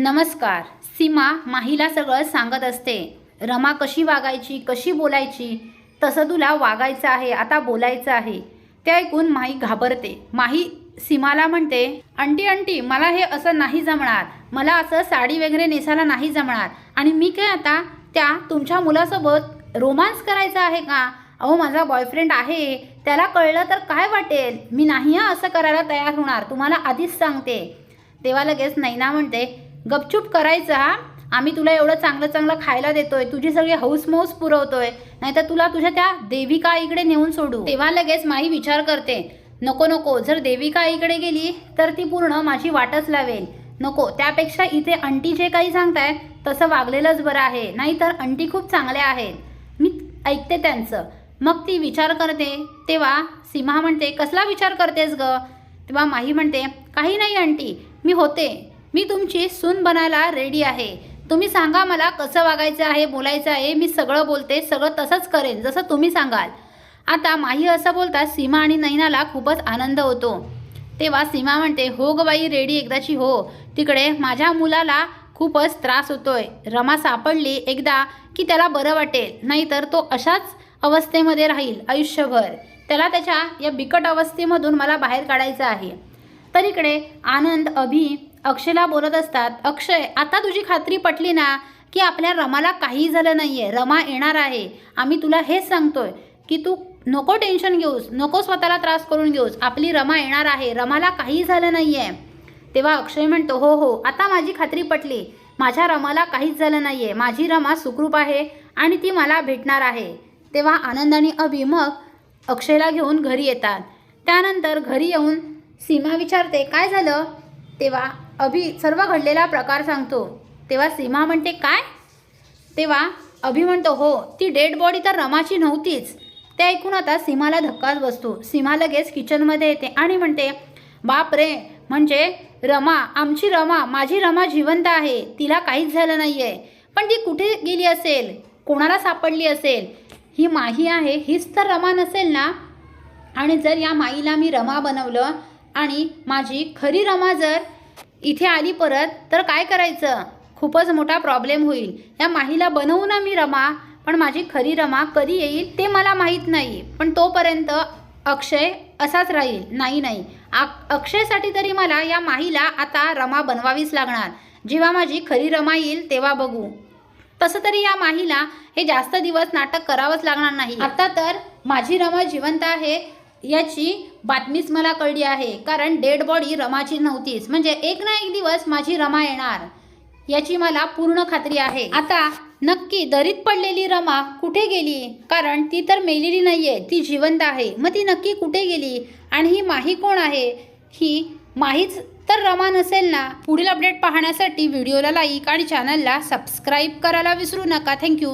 नमस्कार. सीमा माहीला सगळं सांगत असते. रमा कशी वागायची कशी बोलायची तसं तुला वागायचं आहे आता बोलायचं आहे. ते ऐकून माही घाबरते. माही सीमाला म्हणते अंटी अंटी मला हे असं नाही जमणार. मला असं साडी वगैरे नेसायला नाही जमणार. आणि मी काय आता त्या तुमच्या मुलासोबत रोमांस करायचा आहे का? अहो माझा बॉयफ्रेंड आहे. त्याला कळलं तर काय वाटेल? मी नाही असं करायला तयार होणार. तुम्हाला आधीच सांगते. तेव्हा लगेच नैना म्हणते गपचूप करायचं हा आम्ही तुला एवढं चांगलं चांगलं खायला देतोय तुझी सगळी हौस मौस पुरवतोय नाहीतर तुला तुझ्या त्या देविका आईकडे नेऊन सोडू. तेव्हा लगेच माई विचार करते नको नको जर देविका आईकडे गेली तर ती पूर्ण माझी वाटच लावेल. नको त्यापेक्षा इथे अंटी जे काही सांगताय तसं वागलेलंच बरं आहे नाहीतर अंटी खूप चांगल्या आहेत. मी ऐकते त्यांचं. मग ती विचार करते तेव्हा सीमा म्हणते कसला विचार करतेस ग? तेव्हा माही म्हणते काही नाही आंटी मी होते. मी तुमची सून बनायला रेडी आहे. तुम्ही सांगा मला कसं वागायचं आहे बोलायचं आहे मी सगळं बोलते सगळं तसंच करेन जसं तुम्ही सांगाल. आता माही असं बोलता सीमा आणि नैनाला खूपच आनंद होतो. तेव्हा सीमा म्हणते हो ग बाई रेडी एकदाची हो. तिकडे माझ्या मुलाला खूपच त्रास होतोय. रमा सापडली एकदा की त्याला बरं वाटेल नाहीतर तो अशाच अवस्थेमध्ये राहील आयुष्यभर. त्याला त्याच्या या बिकट अवस्थेमधून मला बाहेर काढायचं आहे. तर इकडे आनंद अभि अक्षयला बोलत असतात अक्षय आता तुझी खात्री पटली ना की आपल्या रमाला काही झालं नाही आहे रमा येणार आहे. आम्ही तुला हेच सांगतोय की तू नको टेन्शन घेऊस नको स्वतःला त्रास करून घेऊस. आपली रमा येणार आहे. रमाला काही झालं नाही आहे तेव्हा अक्षय म्हणतो हो हो आता माझी खात्री पटली. माझ्या रमाला काहीच झालं नाही आहे माझी रमा सुखरूप आहे आणि ती मला भेटणार आहे. तेव्हा आनंद आणि अभि मग अक्षयला घेऊन घरी येतात. त्यानंतर घरी येऊन सीमा विचारते काय झालं? तेव्हा अभि सर्व घडलेला प्रकार सांगतो. तेव्हा सीमा म्हणते काय? तेव्हा अभि म्हणतो हो ती डेड बॉडी तर रमाची नव्हतीच. ते ऐकून आता सीमाला धक्काच बसतो. सीमा लगेच किचनमध्ये येते आणि म्हणते बाप रे म्हणजे रमा आमची रमा माझी रमा जिवंत आहे. तिला काहीच झालं नाही आहे पण ती कुठे गेली असेल? कोणाला सापडली असेल? ही माही आहे हीच तर रमा नसेल ना? आणि जर या माईला मी रमा बनवलं आणि माझी खरी रमा जर इथे आली परत तर काय करायचं? खूपच मोठा प्रॉब्लेम होईल. या माहीला बनवू ना मी रमा पण माझी खरी रमा कधी येईल ते मला माहीत नाही. पण तोपर्यंत अक्षय असाच राहील. नाही नाही. आ अक्षयसाठी तरी मला या माहीला आता रमा बनवावीच लागणार. जेव्हा माझी खरी रमा येईल तेव्हा बघू. तसं तरी या माहीला हे जास्त दिवस नाटक करावंच लागणार नाही. आता तर माझी रमा जिवंत आहे याची बातमीच मला कळली आहे. कारण डेड बॉडी रमाची नव्हतीच. म्हणजे एक ना एक दिवस माझी रमा येणार याची मला पूर्ण खात्री आहे. आता नक्की दरीत पडलेली रमा कुठे गेली? कारण ती तर मेलेली नाहीये. ती जिवंत आहे. मग ती नक्की कुठे गेली? आणि ही माही कोण आहे? ही माहीच तर रमा नसेल ना? पुढील अपडेट पाहण्यासाठी व्हिडिओला लाईक आणि चॅनलला सबस्क्राईब करायला विसरू नका. थँक्यू